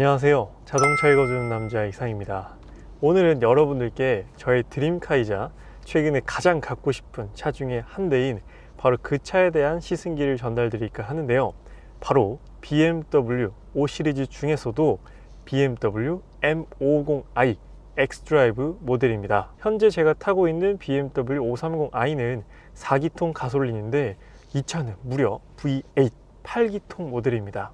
안녕하세요. 자동차 읽어주는 남자 이상입니다. 오늘은 여러분들께 저의 드림카이자 최근에 가장 갖고 싶은 차 중에 한 대인 바로 그 차에 대한 시승기를 전달드릴까 하는데요. 바로 BMW 5 시리즈 중에서도 BMW M550i x드라이브 모델입니다. 현재 제가 타고 있는 BMW 530i는 4기통 가솔린인데 이 차는 무려 V8 8기통 모델입니다.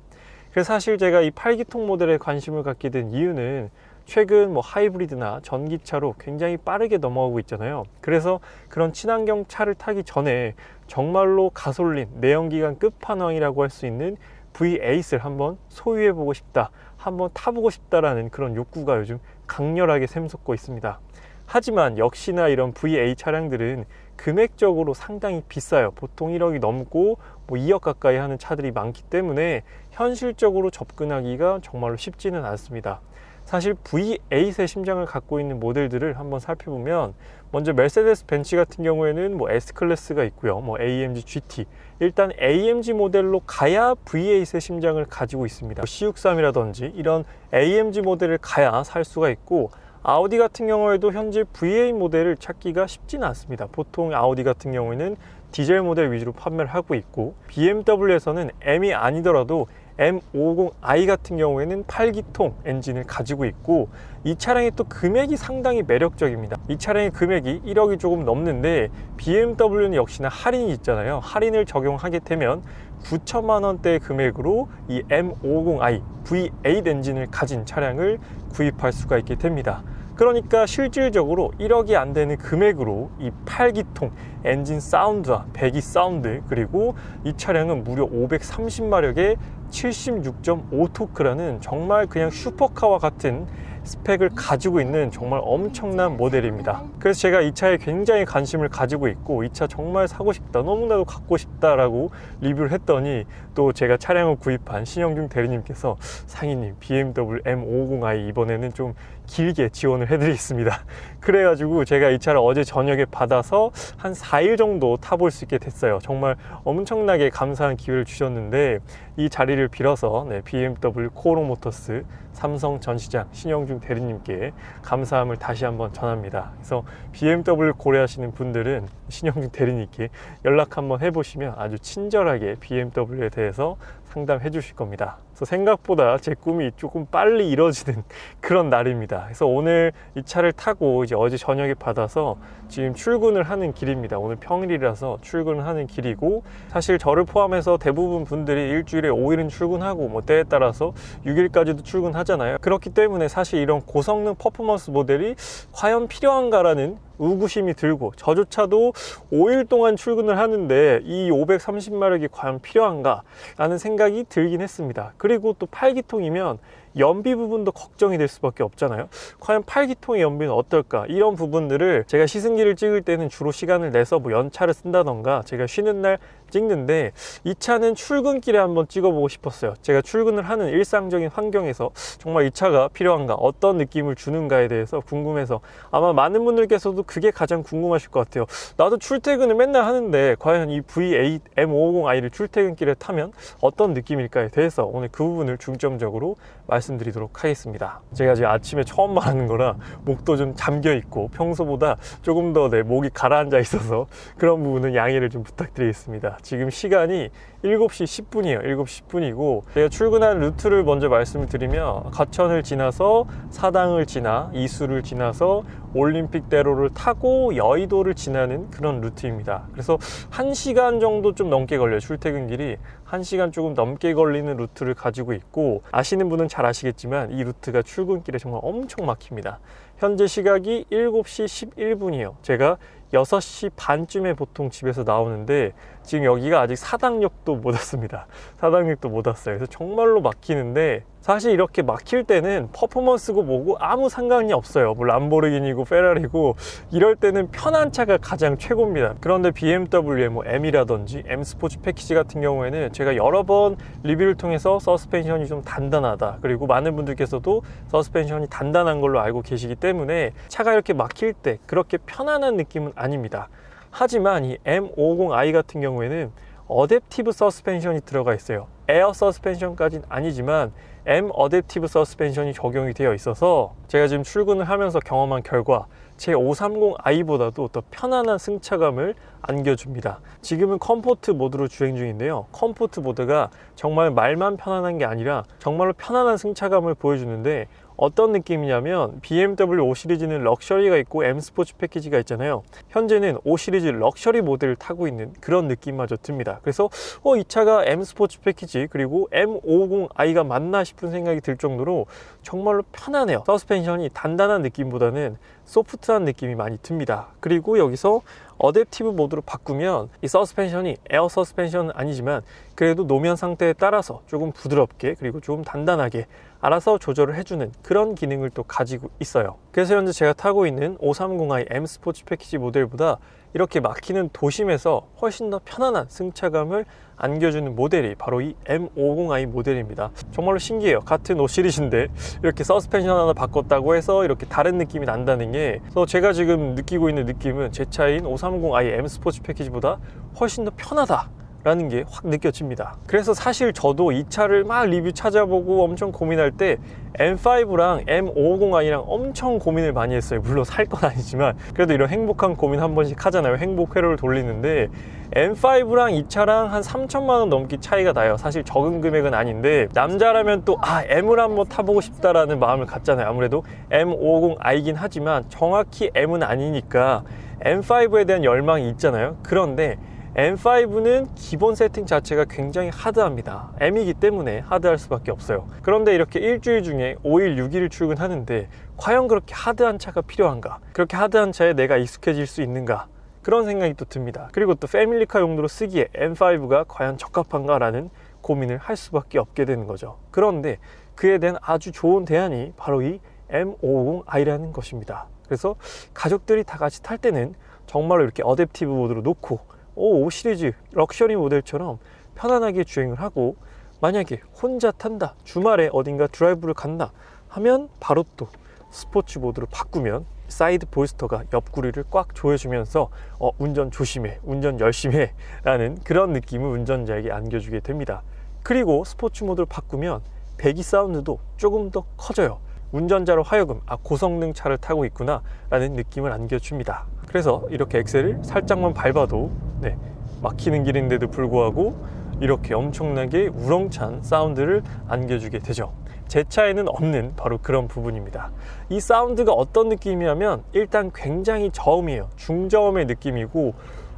그래서 사실 제가 이 8기통 모델에 관심을 갖게 된 이유는 최근 뭐 하이브리드나 전기차로 굉장히 빠르게 넘어가고 있잖아요. 그래서 그런 친환경 차를 타기 전에 정말로 가솔린 내연기관 끝판왕이라고 할 수 있는 V8을 한번 소유해 보고 싶다. 한번 타보고 싶다라는 그런 욕구가 요즘 강렬하게 샘솟고 있습니다. 하지만 역시나 이런 V8 차량들은 금액적으로 상당히 비싸요. 보통 1억이 넘고 뭐 2억 가까이 하는 차들이 많기 때문에 현실적으로 접근하기가 정말로 쉽지는 않습니다. 사실 V8의 심장을 갖고 있는 모델들을 한번 살펴보면 먼저 메르세데스 벤츠 같은 경우에는 뭐 S 클래스가 있고요. 뭐 AMG GT. 일단 AMG 모델로 가야 V8의 심장을 가지고 있습니다. C63이라든지 이런 AMG 모델을 가야 살 수가 있고 아우디 같은 경우에도 현재 V8 모델을 찾기가 쉽지는 않습니다. 보통 아우디 같은 경우에는 디젤 모델 위주로 판매를 하고 있고 BMW에서는 M이 아니더라도 M550i 같은 경우에는 8기통 엔진을 가지고 있고 이 차량의 또 금액이 상당히 매력적입니다. 이 차량의 금액이 1억이 조금 넘는데 BMW는 역시나 할인이 있잖아요. 할인을 적용하게 되면 9천만 원대 금액으로 이 M550i V8 엔진을 가진 차량을 구입할 수가 있게 됩니다. 그러니까 실질적으로 1억이 안 되는 금액으로 이 8기통 엔진 사운드와 배기 사운드 그리고 이 차량은 무려 530마력의 76.5토크라는 정말 그냥 슈퍼카와 같은 스펙을 가지고 있는 정말 엄청난 모델입니다. 그래서 제가 이 차에 굉장히 관심을 가지고 있고 이 차 정말 사고 싶다, 너무나도 갖고 싶다 라고 리뷰를 했더니 또 제가 차량을 구입한 신영중 대리님께서 상인님 BMW M550i 이번에는 좀 길게 지원을 해드리겠습니다. 그래가지고 제가 이 차를 어제 저녁에 받아서 한 4일 정도 타볼 수 있게 됐어요. 정말 엄청나게 감사한 기회를 주셨는데 이 자리를 빌어서 네, BMW 코오롱 모터스 삼성 전시장 신영중 대리님께 감사함을 다시 한번 전합니다. 그래서 BMW 고려하시는 분들은 신영중 대리님께 연락 한번 해보시면 아주 친절하게 BMW에 대해서 상담해 주실 겁니다. 그래서 생각보다 제 꿈이 조금 빨리 이뤄지는 그런 날입니다. 그래서 오늘 이 차를 타고 이제 어제 저녁에 받아서 지금 출근을 하는 길입니다. 오늘 평일이라서 출근을 하는 길이고 사실 저를 포함해서 대부분 분들이 일주일에 5일은 출근하고 뭐 때에 따라서 6일까지도 출근하잖아요. 그렇기 때문에 사실 이런 고성능 퍼포먼스 모델이 과연 필요한가라는 의구심이 들고 저조차도 5일 동안 출근을 하는데 이 530마력이 과연 필요한가 라는 생각이 들긴 했습니다. 그리고 또 8기통이면 연비 부분도 걱정이 될 수밖에 없잖아요. 과연 8기통의 연비는 어떨까? 이런 부분들을 제가 시승기를 찍을 때는 주로 시간을 내서 뭐 연차를 쓴다던가 제가 쉬는 날 찍는데 이 차는 출근길에 한번 찍어보고 싶었어요. 제가 출근을 하는 일상적인 환경에서 정말 이 차가 필요한가, 어떤 느낌을 주는가에 대해서 궁금해서 아마 많은 분들께서도 그게 가장 궁금하실 것 같아요. 나도 출퇴근을 맨날 하는데 과연 이 V8 M550i를 출퇴근길에 타면 어떤 느낌일까에 대해서 오늘 그 부분을 중점적으로 말씀 드리도록 하겠습니다. 제가 지금 아침에 처음 말하는 거라 목도 좀 잠겨 있고 평소보다 조금 더 내 목이 가라앉아 있어서 그런 부분은 양해를 좀 부탁드리겠습니다. 지금 시간이 7시 10분이에요. 7시 10분이고 제가 출근한 루트를 먼저 말씀을 드리면 가천을 지나서 사당을 지나 이수를 지나서 올림픽대로를 타고 여의도를 지나는 그런 루트입니다. 그래서 1시간 정도 좀 넘게 걸려요. 출퇴근 길이 1시간 조금 넘게 걸리는 루트를 가지고 있고 아시는 분은 잘 아시겠지만 이 루트가 출근길에 정말 엄청 막힙니다. 현재 시각이 7시 11분이에요. 제가 6시 반쯤에 보통 집에서 나오는데 지금 여기가 아직 사당역도 못 왔습니다. 사당역도 못 왔어요. 그래서 정말로 막히는데 사실 이렇게 막힐 때는 퍼포먼스고 뭐고 아무 상관이 없어요. 뭐 람보르기니고 페라리고 이럴 때는 편한 차가 가장 최고입니다. 그런데 BMW의 뭐 M이라든지 M 스포츠 패키지 같은 경우에는 제가 여러 번 리뷰를 통해서 서스펜션이 좀 단단하다. 그리고 많은 분들께서도 서스펜션이 단단한 걸로 알고 계시기 때문에 차가 이렇게 막힐 때 그렇게 편안한 느낌은 아닙니다. 하지만 이 M50i 같은 경우에는 어댑티브 서스펜션이 들어가 있어요. 에어 서스펜션까지는 아니지만 M 어댑티브 서스펜션이 적용이 되어 있어서 제가 지금 출근을 하면서 경험한 결과 제 530i보다도 더 편안한 승차감을 안겨줍니다. 지금은 컴포트 모드로 주행 중인데요. 컴포트 모드가 정말 말만 편안한 게 아니라 정말로 편안한 승차감을 보여주는데 어떤 느낌이냐면 BMW 5 시리즈는 럭셔리가 있고 M 스포츠 패키지가 있잖아요. 현재는 5 시리즈 럭셔리 모델을 타고 있는 그런 느낌마저 듭니다. 그래서 어, 이 차가 M 스포츠 패키지 그리고 M550i가 맞나 싶은 생각이 들 정도로 정말로 편하네요. 서스펜션이 단단한 느낌보다는 소프트한 느낌이 많이 듭니다. 그리고 여기서 어댑티브 모드로 바꾸면 이 서스펜션이 에어 서스펜션은 아니지만 그래도 노면 상태에 따라서 조금 부드럽게 그리고 조금 단단하게 알아서 조절을 해주는 그런 기능을 또 가지고 있어요. 그래서 현재 제가 타고 있는 530i M 스포츠 패키지 모델보다 이렇게 막히는 도심에서 훨씬 더 편안한 승차감을 안겨주는 모델이 바로 이 M50i 모델입니다. 정말로 신기해요. 같은 5 시리즈인데 이렇게 서스펜션 하나 바꿨다고 해서 이렇게 다른 느낌이 난다는 게 그래서 제가 지금 느끼고 있는 느낌은 제 차인 530i M 스포츠 패키지보다 훨씬 더 편하다. 라는 게 확 느껴집니다. 그래서 사실 저도 이 차를 막 리뷰 찾아보고 엄청 고민할 때 M5랑 M550i랑 엄청 고민을 많이 했어요. 물론 살 건 아니지만 그래도 이런 행복한 고민 한 번씩 하잖아요. 행복 회로를 돌리는데 M5랑 이 차랑 한 3천만 원 넘게 차이가 나요. 사실 적은 금액은 아닌데 남자라면 또 아 M을 한번 타보고 싶다라는 마음을 갖잖아요. 아무래도 M550i긴 하지만 정확히 M은 아니니까 M5에 대한 열망이 있잖아요. 그런데 M5는 기본 세팅 자체가 굉장히 하드합니다. M이기 때문에 하드할 수밖에 없어요. 그런데 이렇게 일주일 중에 5일, 6일 출근하는데 과연 그렇게 하드한 차가 필요한가? 그렇게 하드한 차에 내가 익숙해질 수 있는가? 그런 생각이 또 듭니다. 그리고 또 패밀리카 용도로 쓰기에 M5가 과연 적합한가 라는 고민을 할 수밖에 없게 되는 거죠. 그런데 그에 대한 아주 좋은 대안이 바로 이 M550i라는 것입니다. 그래서 가족들이 다 같이 탈 때는 정말로 이렇게 어댑티브 모드로 놓고 오, 5 시리즈 럭셔리 모델처럼 편안하게 주행을 하고 만약에 혼자 탄다 주말에 어딘가 드라이브를 간다 하면 바로 또 스포츠 모드로 바꾸면 사이드 볼스터가 옆구리를 꽉 조여주면서 어, 운전 조심해 운전 열심히 해 라는 그런 느낌을 운전자에게 안겨주게 됩니다. 그리고 스포츠 모드로 바꾸면 배기 사운드도 조금 더 커져요. 운전자로 하여금 아 고성능 차를 타고 있구나 라는 느낌을 안겨줍니다. 그래서 이렇게 엑셀을 살짝만 밟아도 네, 막히는 길인데도 불구하고 이렇게 엄청나게 우렁찬 사운드를 안겨주게 되죠. 제 차에는 없는 바로 그런 부분입니다. 이 사운드가 어떤 느낌이냐면 일단 굉장히 저음이에요. 중저음의 느낌이고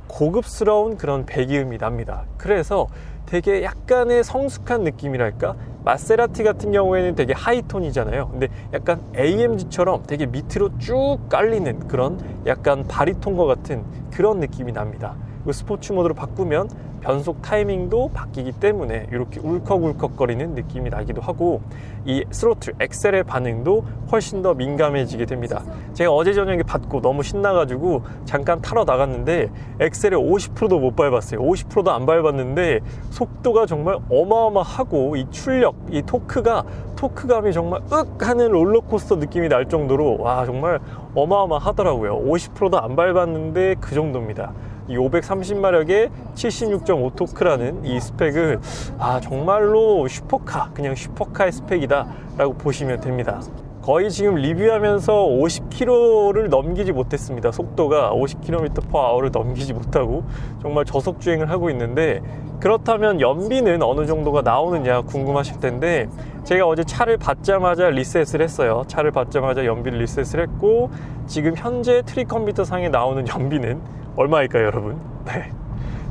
고급스러운 그런 배기음이 납니다. 그래서 되게 약간의 성숙한 느낌이랄까? 마세라티 같은 경우에는 되게 하이톤이잖아요. 근데 약간 AMG처럼 되게 밑으로 쭉 깔리는 그런 약간 바리톤과 같은 그런 느낌이 납니다 그리고 스포츠 모드로 바꾸면 변속 타이밍도 바뀌기 때문에 이렇게 울컥울컥거리는 느낌이 나기도 하고 이 스로틀 엑셀의 반응도 훨씬 더 민감해지게 됩니다. 제가 어제 저녁에 받고 너무 신나가지고 잠깐 타러 나갔는데 엑셀의 50%도 못 밟았어요. 50%도 안 밟았는데 속도가 정말 어마어마하고 이 출력 이 토크가 토크감이 정말 윽 하는 롤러코스터 느낌이 날 정도로 와 정말 어마어마하더라고요. 50%도 안 밟았는데 그 정도입니다 이 530마력의 76.5 토크라는 이 스펙은 아 정말로 슈퍼카 그냥 슈퍼카의 스펙이다 라고 보시면 됩니다 거의 지금 리뷰하면서 50km를 넘기지 못했습니다 속도가 50km/h를 넘기지 못하고 정말 저속 주행을 하고 있는데 그렇다면 연비는 어느 정도가 나오느냐 궁금하실 텐데 제가 어제 차를 받자마자 리셋을 했어요 차를 받자마자 연비를 리셋을 했고 지금 현재 트리 컴퓨터 상에 나오는 연비는 얼마일까요, 여러분? 네.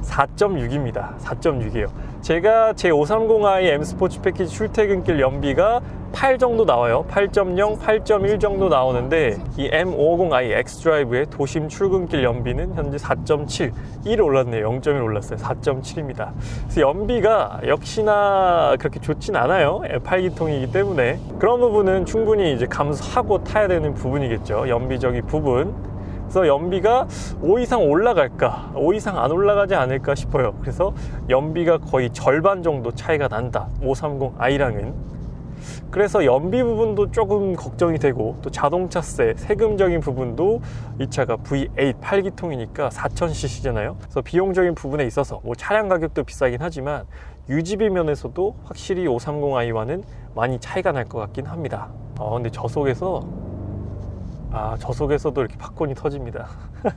4.6입니다. 4.6이에요. 제가 제 530i M 스포츠 패키지 출퇴근길 연비가 8 정도 나와요. 8.0, 8.1 정도 나오는데 이 M550i X 드라이브의 도심 출근길 연비는 현재 4.7, 1 올랐네요. 0.1 올랐어요. 4.7입니다. 그래서 연비가 역시나 그렇게 좋진 않아요. 8기통이기 때문에 그런 부분은 충분히 이제 감수하고 타야 되는 부분이겠죠. 연비적인 부분. 그래서 연비가 5 이상 올라갈까 5 이상 안 올라가지 않을까 싶어요. 그래서 연비가 거의 절반 정도 차이가 난다. 530i랑은. 그래서 연비 부분도 조금 걱정이 되고 또 자동차세 세금적인 부분도 이 차가 V8 8기통이니까 4000cc잖아요. 그래서 비용적인 부분에 있어서 뭐 차량 가격도 비싸긴 하지만 유지비 면에서도 확실히 530i와는 많이 차이가 날 것 같긴 합니다. 어, 근데 저 속에서 아 저 속에서도 이렇게 팝콘이 터집니다.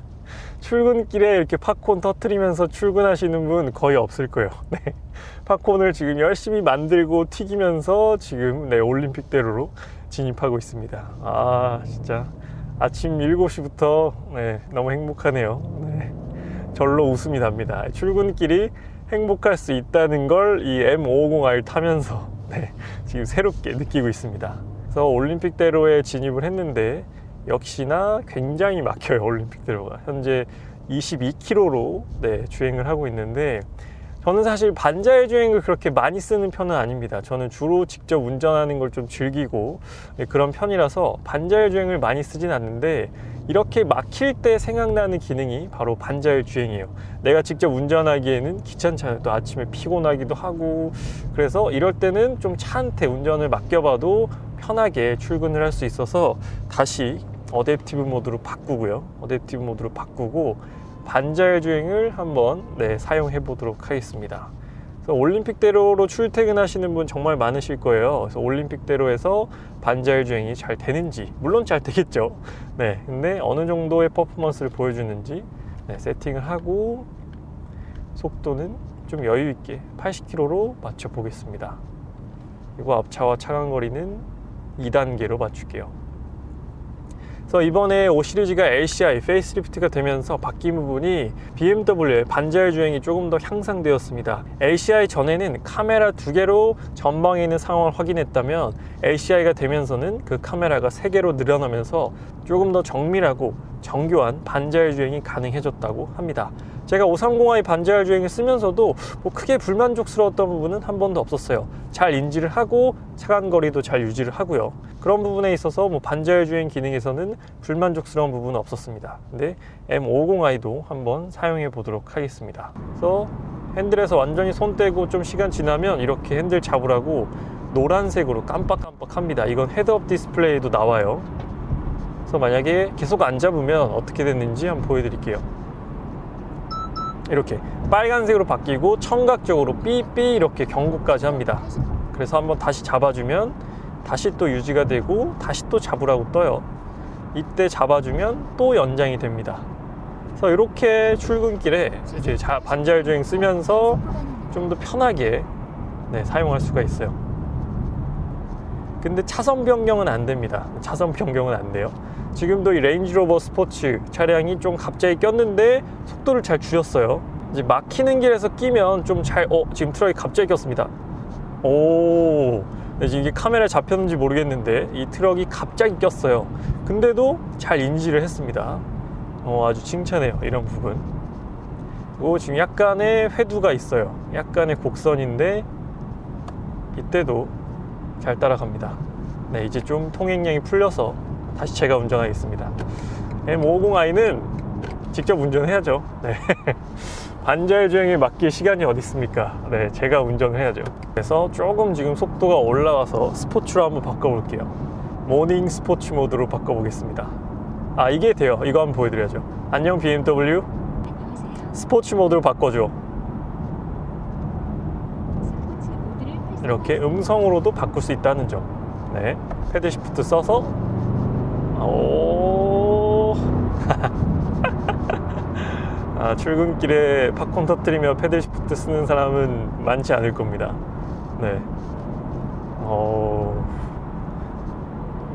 출근길에 이렇게 팝콘 터트리면서 출근하시는 분 거의 없을 거예요. 네. 팝콘을 지금 열심히 만들고 튀기면서 지금 네, 올림픽대로로 진입하고 있습니다. 아, 진짜 아침 7시부터 네, 너무 행복하네요. 네. 절로 웃음이 납니다. 출근길이 행복할 수 있다는 걸 이 M550i 타면서 네, 지금 새롭게 느끼고 있습니다. 그래서 올림픽대로에 진입을 했는데 역시나 굉장히 막혀요 올림픽 대로가 현재 22km로 네, 주행을 하고 있는데 저는 사실 반자율 주행을 그렇게 많이 쓰는 편은 아닙니다. 저는 주로 직접 운전하는 걸 좀 즐기고 네, 그런 편이라서 반자율 주행을 많이 쓰진 않는데 이렇게 막힐 때 생각나는 기능이 바로 반자율 주행이에요. 내가 직접 운전하기에는 귀찮잖아요. 또 아침에 피곤하기도 하고 그래서 이럴 때는 좀 차한테 운전을 맡겨봐도 편하게 출근을 할 수 있어서 다시 어댑티브 모드로 바꾸고요. 어댑티브 모드로 바꾸고 반자율 주행을 한번 네, 사용해 보도록 하겠습니다. 올림픽대로로 출퇴근하시는 분 정말 많으실 거예요. 그래서 올림픽대로에서 반자율 주행이 잘 되는지 물론 잘 되겠죠. 네, 근데 어느 정도의 퍼포먼스를 보여주는지 네, 세팅을 하고 속도는 좀 여유 있게 80km로 맞춰 보겠습니다. 그리고 앞차와 차간 거리는 2단계로 맞출게요. 그래서 이번에 5 시리즈가 LCI 페이스리프트가 되면서 바뀐 부분이 BMW의 반자율 주행이 조금 더 향상되었습니다. LCI 전에는 카메라 두 개로 전방에 있는 상황을 확인했다면 LCI가 되면서는 그 카메라가 세 개로 늘어나면서 조금 더 정밀하고 정교한 반자율 주행이 가능해졌다고 합니다. 제가 530i 반자율 주행을 쓰면서도 뭐 크게 불만족스러웠던 부분은 한 번도 없었어요. 잘 인지를 하고 차간 거리도 잘 유지를 하고요. 그런 부분에 있어서 뭐 반자율 주행 기능에서는 불만족스러운 부분은 없었습니다. 근데 M50i도 한번 사용해 보도록 하겠습니다. 그래서 핸들에서 완전히 손 떼고 좀 시간 지나면 이렇게 핸들 잡으라고 노란색으로 깜빡깜빡합니다. 이건 헤드업 디스플레이도 나와요. 그래서 만약에 계속 안 잡으면 어떻게 됐는지 한번 보여드릴게요. 이렇게 빨간색으로 바뀌고 청각적으로 삐삐 이렇게 경고까지 합니다. 그래서 한번 다시 잡아주면 다시 또 유지가 되고 다시 또 잡으라고 떠요. 이때 잡아주면 또 연장이 됩니다. 그래서 이렇게 출근길에 이제 자- 반자율 주행 쓰면서 좀 더 편하게 네, 사용할 수가 있어요. 근데 차선 변경은 안 됩니다. 차선 변경은 안 돼요. 지금도 이 레인지로버 스포츠 차량이 좀 갑자기 꼈는데 속도를 잘 줄였어요. 이제 막히는 길에서 끼면 좀 잘, 어, 지금 트럭이 갑자기 꼈습니다. 오, 네, 지금 이게 카메라에 잡혔는지 모르겠는데 이 트럭이 갑자기 꼈어요. 근데도 잘 인지를 했습니다. 어, 아주 칭찬해요. 이런 부분. 그리고 지금 약간의 회두가 있어요. 약간의 곡선인데 이때도 잘 따라갑니다. 네, 이제 좀 통행량이 풀려서 다시 제가 운전하겠습니다. M50i는 직접 운전해야죠. 네. 반자율 주행에 맡길 시간이 어디 있습니까? 네, 제가 운전을 해야죠. 그래서 조금 지금 속도가 올라가서 스포츠로 한번 바꿔볼게요. 모닝 스포츠 모드로 바꿔보겠습니다. 아, 이게 돼요. 이거 한번 보여드려야죠. 안녕 BMW. 스포츠 모드로 바꿔줘. 이렇게 음성으로도 바꿀 수 있다는 점. 네. 패드 시프트 써서 오. 아, 출근길에 팝콘 터뜨리며 패드 시프트 쓰는 사람은 많지 않을 겁니다. 네. 어.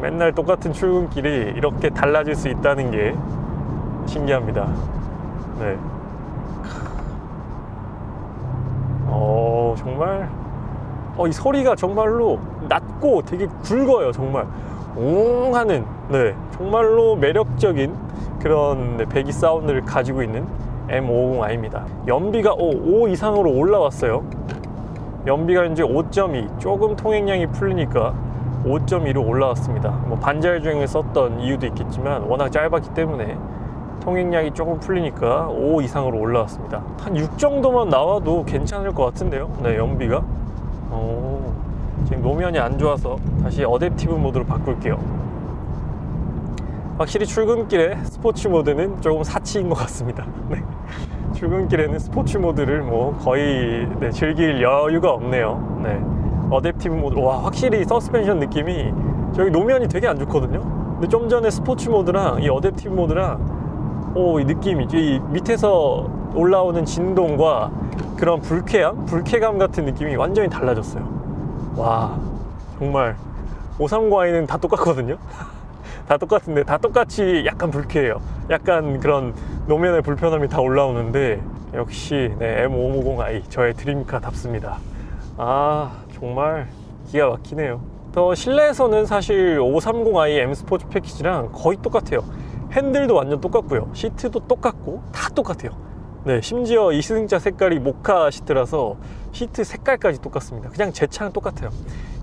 맨날 똑같은 출근길이 이렇게 달라질 수 있다는 게 신기합니다. 네. 어, 정말 어, 이 소리가 정말로 낮고 되게 굵어요, 정말. 옹 하는, 네, 정말로 매력적인 그런 네, 배기 사운드를 가지고 있는 M550i입니다. 연비가 오, 5 이상으로 올라왔어요. 연비가 이제 5.2, 조금 통행량이 풀리니까 5.2로 올라왔습니다. 뭐 반자율 주행을 썼던 이유도 있겠지만 워낙 짧았기 때문에 통행량이 조금 풀리니까 5 이상으로 올라왔습니다. 한 6 정도만 나와도 괜찮을 것 같은데요. 네, 연비가. 오, 지금 노면이 안 좋아서 다시 어댑티브 모드로 바꿀게요. 확실히 출근길에 스포츠 모드는 조금 사치인 것 같습니다. 네. 출근길에는 스포츠 모드를 뭐 거의 네, 즐길 여유가 없네요. 네. 어댑티브 모드 와 확실히 서스펜션 느낌이 저기 노면이 되게 안 좋거든요 근데 좀 전에 스포츠 모드랑 이 어댑티브 모드랑 오, 이 느낌이 이 밑에서 올라오는 진동과 그런 불쾌함, 불쾌감 같은 느낌이 완전히 달라졌어요. 와, 정말 530i는 다 똑같거든요. 다 똑같은데 다 똑같이 약간 불쾌해요. 약간 그런 노면의 불편함이 다 올라오는데 역시 네, M550i 저의 드림카답습니다. 아, 정말 기가 막히네요. 더 실내에서는 사실 530i M 스포츠 패키지랑 거의 똑같아요. 핸들도 완전 똑같고요. 시트도 똑같고 다 똑같아요. 네, 심지어 이 시승자 색깔이 모카 시트라서 시트 색깔까지 똑같습니다. 그냥 제 차랑 똑같아요.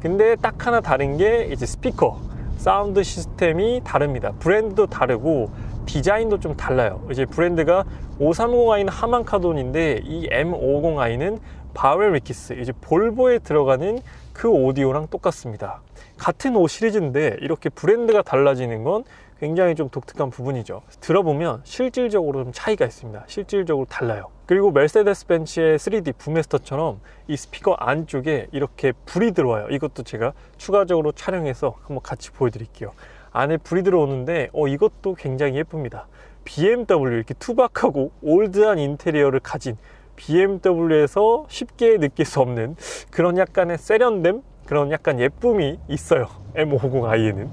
근데 딱 하나 다른 게 이제 스피커, 사운드 시스템이 다릅니다. 브랜드도 다르고 디자인도 좀 달라요. 이제 브랜드가 530i는 하만 카돈인데 이 M550i는 바웰 위키스, 이제 볼보에 들어가는 그 오디오랑 똑같습니다. 같은 5 시리즈인데 이렇게 브랜드가 달라지는 건 굉장히 좀 독특한 부분이죠. 들어보면 실질적으로 좀 차이가 있습니다. 실질적으로 달라요. 그리고 메르세데스 벤츠의 3D 부메스터처럼 이 스피커 안쪽에 이렇게 불이 들어와요. 이것도 제가 추가적으로 촬영해서 한번 같이 보여드릴게요. 안에 불이 들어오는데 어, 이것도 굉장히 예쁩니다. BMW 이렇게 투박하고 올드한 인테리어를 가진 BMW에서 쉽게 느낄 수 없는 그런 약간의 세련됨, 그런 약간 예쁨이 있어요. M550i에는.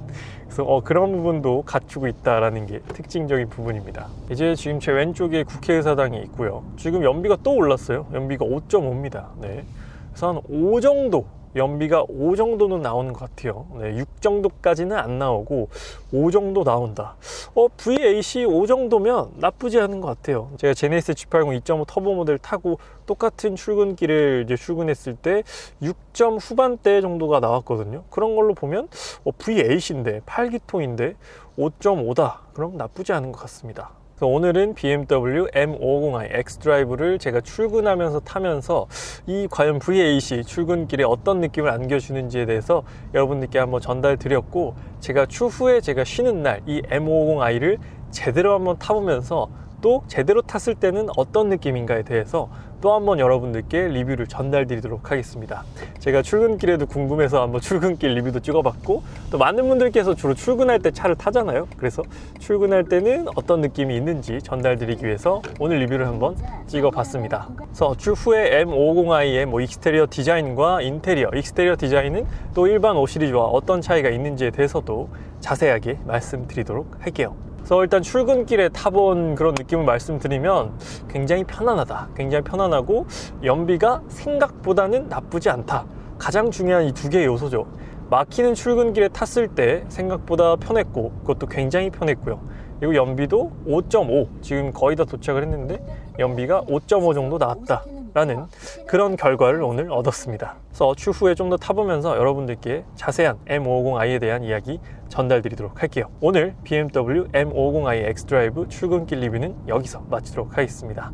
그래서 어, 그런 부분도 갖추고 있다라는 게 특징적인 부분입니다. 이제 지금 제 왼쪽에 국회의사당이 있고요. 지금 연비가 또 올랐어요. 연비가 5.5입니다. 네. 그래서 한 5 정도 연비가 5 정도는 나오는 것 같아요. 네, 6 정도까지는 안 나오고 5 정도 나온다. 어, VAC 5 정도면 나쁘지 않은 것 같아요. 제가 제네시스 G80 2.5 터보 모델 타고 똑같은 출근길을 이제 출근했을 때 6점 후반대 정도가 나왔거든요. 그런 걸로 보면 어, V8인데 8기통인데 5.5다. 그럼 나쁘지 않은 것 같습니다. 그래서 오늘은 BMW M550i X 드라이브를 제가 출근하면서 타면서 이 과연 V8이 출근길에 어떤 느낌을 안겨주는지에 대해서 여러분들께 한번 전달 드렸고 제가 추후에 제가 쉬는 날 이 M550i를 제대로 한번 타보면서 또 제대로 탔을 때는 어떤 느낌인가에 대해서 또 한번 여러분들께 리뷰를 전달 드리도록 하겠습니다. 제가 출근길에도 궁금해서 한번 출근길 리뷰도 찍어봤고 또 많은 분들께서 주로 출근할 때 차를 타잖아요. 그래서 출근할 때는 어떤 느낌이 있는지 전달 드리기 위해서 오늘 리뷰를 한번 찍어봤습니다. 그래서 추후에 M550i의 뭐 익스테리어 디자인과 인테리어, 익스테리어 디자인은 또 일반 5 시리즈와 어떤 차이가 있는지에 대해서도 자세하게 말씀드리도록 할게요. 그래서 일단 출근길에 타본 그런 느낌을 말씀드리면 굉장히 편안하다. 굉장히 편안하고 연비가 생각보다는 나쁘지 않다. 가장 중요한 이 두 개의 요소죠. 막히는 출근길에 탔을 때 생각보다 편했고 그것도 굉장히 편했고요. 그리고 연비도 5.5 지금 거의 다 도착을 했는데 연비가 5.5 정도 나왔다. 라는 그런 결과를 오늘 얻었습니다. 그래서 추후에 좀 더 타보면서 여러분들께 자세한 M550i에 대한 이야기 전달드리도록 할게요. 오늘 BMW M550i X 드라이브 출근길 리뷰는 여기서 마치도록 하겠습니다.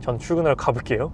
전 출근하러 가볼게요.